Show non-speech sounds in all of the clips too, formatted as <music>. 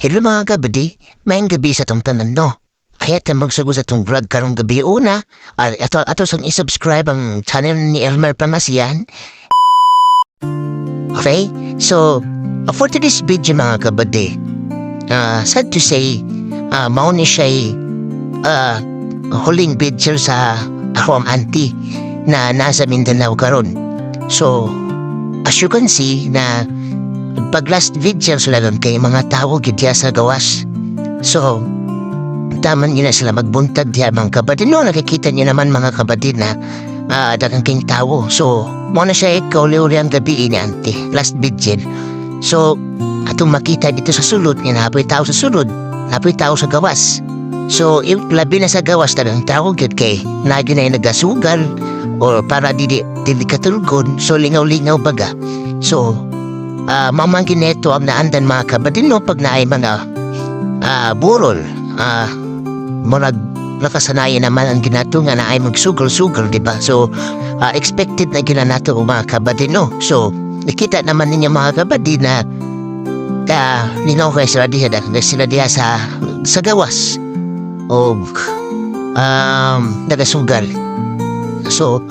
Hello mga kabady, may gabi sa tong tanan no. Kaya tayo magsago sa tong vlog karong gabi una. At ato, ato sang isubscribe ang channel ni Elmer Pamasian. Okay, so uh, for today's video mga kabady, uh, sad to say, uh, mao ni siya uh, huling video sa ako ang auntie na nasa Mindanao karon. So, as you can see na pag last videos lang kay mga tao gidya sa gawas. So, taman na sila magbuntag diya mga kabadid. No, nakikita niyo naman mga kabadid na uh, dagang king tao. So, mo na siya ikaw uli ang gabi ini ante. Last video. So, atong makita dito sa sulod, nga napoy tao sa sulod, napoy tao sa gawas. So, yung labi na sa gawas talagang tao gid kay nagi na yung nagasugal or para dili dili katulgon so lingaw-lingaw baga. So, uh, mamangkin neto ang naandan mga kabadin no pag naay mga ah burol. Ah, murag nakasanayan naman ang ginato nga na ay magsugal-sugal, di ba? So, ah, expected na ginanato mga kabadin no. So, nakita naman ninyo mga kabadin na ka ninaw kay sila diha na sila diha sa sa gawas o um, nagasugal. So,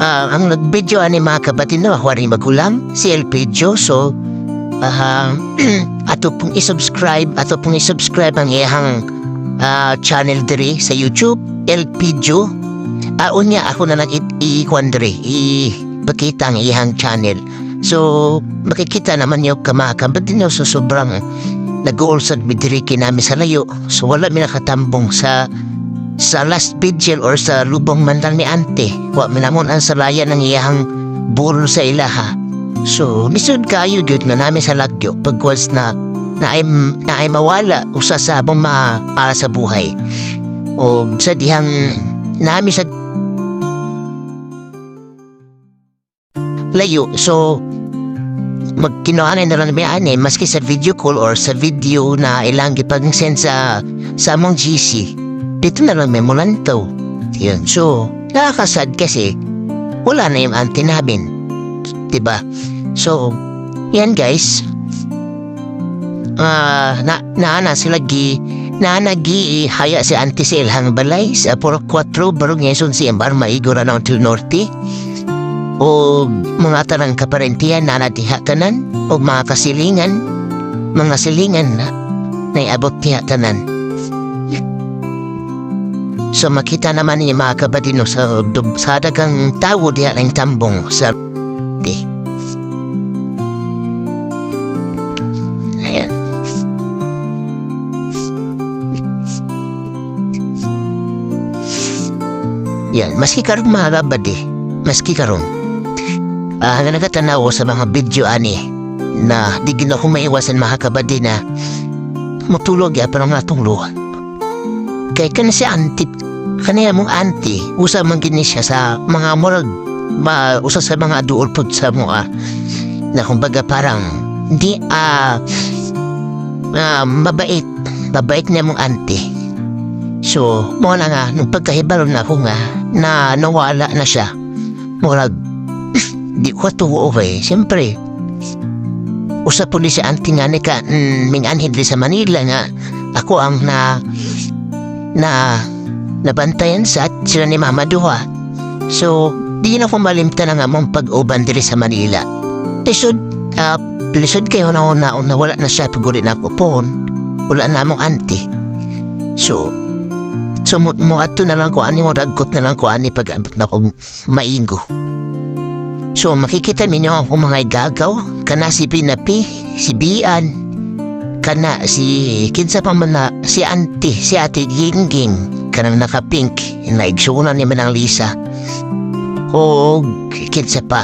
ah, ang nag-video ani mga kabatin no, ako rin magulang, si El Pedro. So, ah, <clears throat> ato pong isubscribe, ato pong isubscribe ang iyang ah, channel diri sa YouTube, El Pedro. Ah, unya ako na nag i-kwan diri, i-pakita ang iyang channel. So, makikita naman yung kamakabatin no, so sobrang nag-uulsad mi diri kinami sa layo. So, wala mi nakatambong sa sa last vigil or sa lubong man lang ni ante. Wa minamon ang salaya ng iyang burol sa ilaha. So, misud kayo gyud na namin sa lagyo pagwas na na ay, na ay mawala usa sa abong ma para sa buhay. O sa dihang nami sa layo. So, magkinuanay na lang ani maski sa video call or sa video na ilang gipag-send sa sa among GC dito na lang may mulantaw. Yun. So, nakakasad kasi wala na yung auntie namin. Diba? So, yan guys. Ah, na naana sila gi naanagi haya si auntie si Ilhang Balay sa Puro 4 barong yeson si Embar maigura na til norte. O mga tanang kaparentiyan na natiha tanan o mga kasilingan mga silingan na naiabot tiha tanan. So makita naman ni mga kabadino sa, sa dagang tawo diya ng tambong sa di. Ayan. Yan, maski karon mga kabadi, maski karon. Ah, nga nagatanaw sa mga video ani na di gina ko maiwasan mga kabadi na matulog ya pero nga tong. Kay kana si auntie, kaniya mong auntie, usa man gini siya sa mga murag, ma, usa sa mga duol pod sa mga na kumbaga parang di ah ah, mabait, mabait niya mong auntie. So, mo na nga, nung pagkahibalo na ako nga, na nawala na siya, murag, <clears throat> di ko tuwo eh. Siyempre, usa po ni si auntie nga ni ka, mm, ming anhid di sa Manila nga, ako ang na na nabantayan sa at sila ni Mama Duha. So, di na ko malimta na nga mong pag-uban diri sa Manila. Lisod, uh, lisod kayo na una na wala na siya paguli na kupon. Wala na mong auntie. So, so mo, mo ato na lang ko ani mo ragot na lang ko ani pag abot na ko maingo. So, makikita ninyo ako mga igagaw, kana si Pinapi, si Bian, kana si kinsa pa man na si auntie si ate Gingging. Kanang naka-pink na igsunan ni Manang Lisa. O kinsa pa.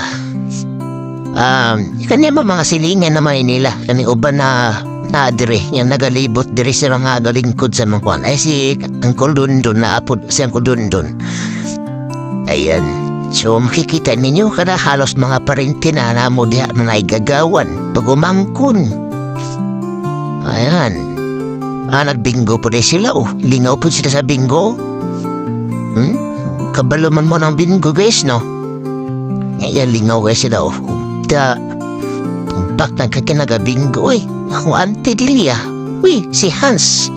Um kanya ba mga silingan na may nila kani uban na na dire yang nagalibot dire sila nga galingkod sa mga kwan. Ay si Uncle Dundon na apod si Uncle Dundon ayan. So makikita ninyo kada halos mga parente na namo diha na naigagawan pag umangkon Ayan. Ah, nagbingo po rin sila oh. Lingaw po sila sa bingo. Hmm? Kabalo man mo ng bingo guys, no? Ayan, lingaw guys sila oh. Da, bak nagkakinagabingo eh. Ako ante dilia. Uy, si Hans.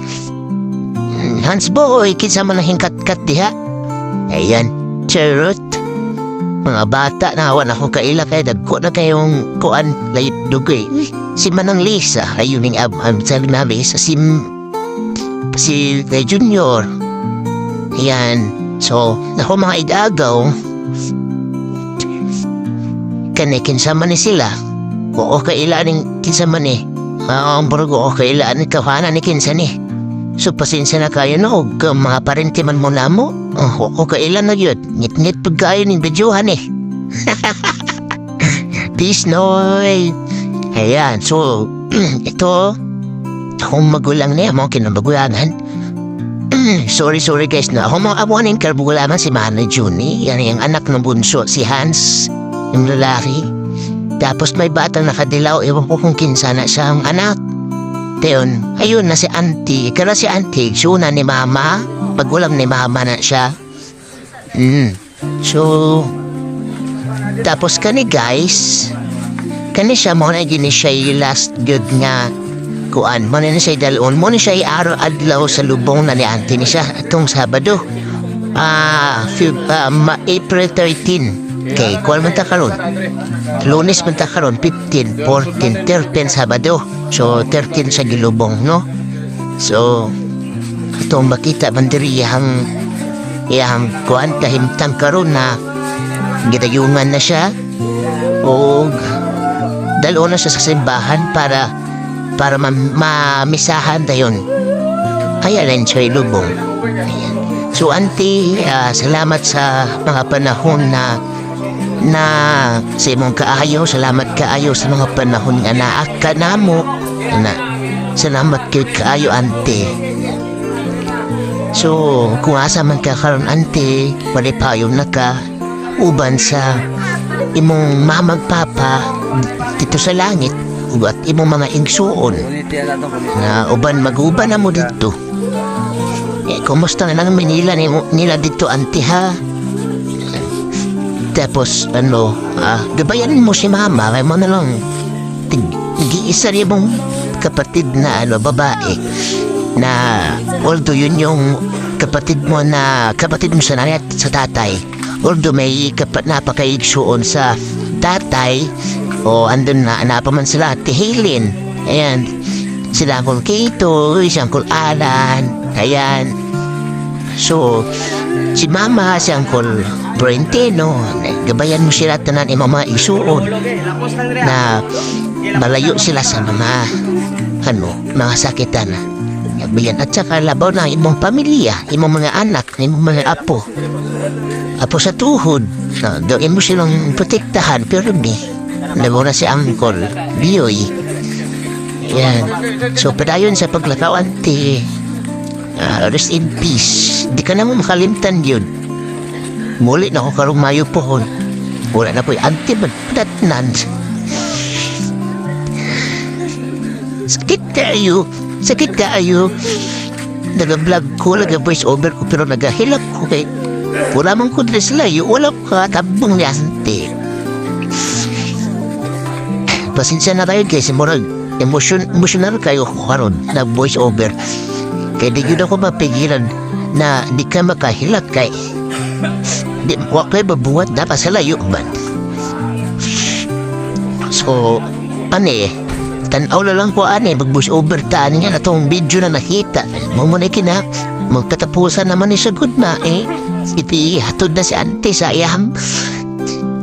Hans boy, kinsa man ang hingkat-kat diha. Ayan, charot. Mga bata na awan ako kaila kay dagko na kayong kuan layit dugoy. Si Manang Lisa, ayun ning ab am sabi namin sa sim si kay Junior. Ayan, so ako mga idagaw. Kani kinsa man ni sila. Oo kaila ning kinsa man eh. Ah, ang burgo o kaila ni kahanan ni kinsa ni. So pasensya na kayo no, mga parente man mo namo. Oh, o kaila na yun. Ngit-ngit pagkayo ning videohan eh. <laughs> Peace noy. Ayan, so <clears throat> ito akong magulang niya mo kinabagulangan. <clears throat> sorry, sorry guys na ako mga abuanin karbugulaman si Manay Juni. Yan yung anak ng bunso, si Hans, yung lalaki. Tapos may batang nakadilaw, ewan ko kung kinsa na siyang anak. Teon, ayun na si auntie. Kaya si auntie, suna ni mama. Pagulam ni mama na siya. Mm. So, tapos kani guys, kani siya mo na gini siya last good nga kuan mo na siya dalon mo siya araw adlaw sa lubong na ni auntie ni siya itong Sabado. Ah, few- ma- April 13. Okay, kuan man ta karon. Lunes man ta karon 15, 14, 13 Sabado. So 13 sa gilubong, no? So itong makita man diri yang yang kuan kahimtang karon na gidayungan na siya o dalo na siya sa simbahan para para ma mamisahan dayon. Kaya lang siya lubong. Ayan. So auntie, ah, salamat sa mga panahon na na sa imong kaayo, salamat kaayo sa mga panahon nga naak ka namo. Na, salamat kay kaayo ante. So, kung asa man ka karon ante, malipayon na ka, uban sa imong mamag papa dito sa langit, at imong mga ingsuon na uban maguban na mo dito. Eh, kumusta na lang Manila ni, nila dito ante ha? Tapos, ano, ah, gabayanin mo si mama, kaya mo na lang, tig, isa rin mong kapatid na, ano, babae, na, although yun yung kapatid mo na, kapatid mo sa nanay at sa tatay, although may kapat napakaigsuon sa tatay, o andun na, napaman sila, tihilin, ayan, sila Uncle Kito, si Uncle Alan, ayan, So, si Mama, si Uncle Brentino, gabayan mo sila tanan imong mga isuon na malayo sila sa mga ano, mga sakitan. Gabayan at saka labaw na imong pamilya, imong mga anak, imong mga apo. Apo sa tuhod, na doon mo silang protektahan, pero ni, labaw na si Uncle Bioy. Yan. So, padayon sa paglakaw, ante, Ah, rest in peace. Di ka naman makalimtan yun. Muli na ako karong mayo pohon. Wala na po'y anti-madatnan. Sakit kayo. Sakit kayo. Nag-vlog ko, nag-voice over ko, pero nagahilap ko kay... Wala man ko dress layo, wala ko katabang ni ante. Pasensya na tayo kasi murag emotion, emotional kayo ko karon na voice over. Kaya di yun ako mapigilan na di ka makahilak kay di wa kay babuhat dapat sa layo man. So, ane, tanaw na lang ko ane, mag-voice over ta niya na tong video na nakita. Mamunay kina, magkatapusan naman ni sa good na eh. Iti hatod na si ante sa iyang,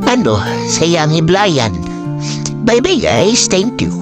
ano, sa iyang hiblayan. Bye-bye guys, thank you.